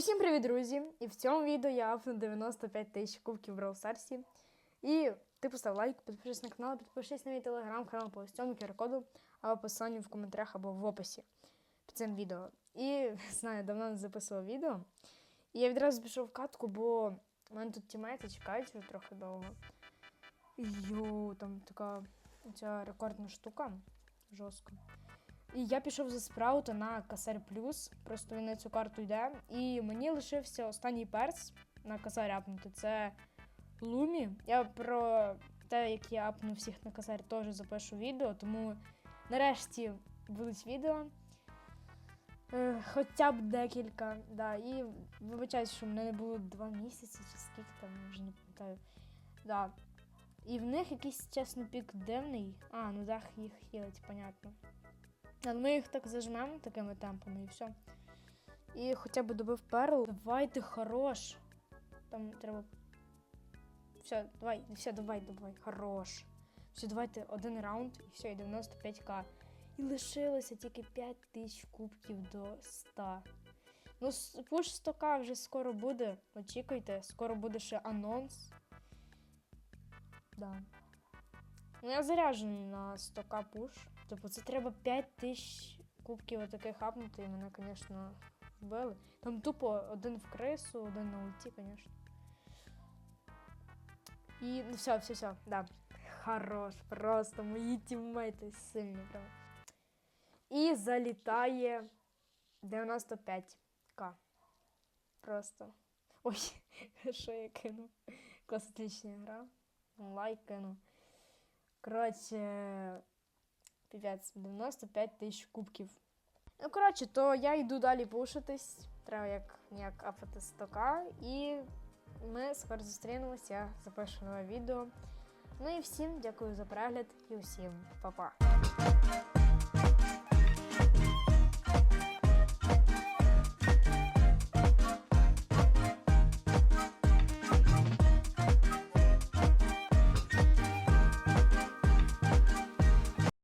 Усім привіт, друзі! І в цьому відео я апну 95 тисяч кубків в Brawl Stars. І ти постав лайк, підпишись на канал, підпишись на мій телеграм-канал по ось цьому QR-коду або посиланню в коментарях або в описі під цим відео. І знаю, давно не записував відео. І я відразу пішов в катку, бо в мене тут тімейти чекають вже трохи довго. Йоу, там така ця рекордна штука жорстко. І я пішов за спраута на Касар Плюс. Просто він на цю карту йде. І мені лишився останній перс на Касар апнути. Це Лумі. Я про те, як я апну всіх на Касар, теж запишу відео, тому нарешті будуть відео. Е, Хоча б декілька. Да. І вибачаюсь, що в мене не було два місяці чи скільки там, вже не пам'ятаю. Да. І в них якийсь чесно пік дивний. А, ну дах їх хілить, понятно. Ми їх так зажмемо такими темпами і все. І хоча б добив перл. Давайте хорош. Там треба. Все, давай, все, давай, давай, хорош. Все, давайте один раунд і все, і 95к. І лишилося тільки 5 тисяч кубків до 100. Ну, пуш 100к вже скоро буде. Очікуйте, скоро буде ще анонс. Да. Ну, я заряджений на 100к пуш. Тобто це треба 5 тисяч кубків отаких хапнути, і мене, звісно, вбили. Там тупо один в крису, один на ульті, звісно. І ну все, все, все, да. Хорош, просто мої тіммейти сильні, прям. І залітає 95к. Просто. Ой, що я кинув? Класична гра. Лайк кинув. Коротше, півець, 95 тисяч кубків. Ну, коротше, то я йду далі пушитись. Треба як ніяк апати 100к. І ми скоро зустрінемось, я запишу нове відео. Ну і всім дякую за перегляд і усім па-па.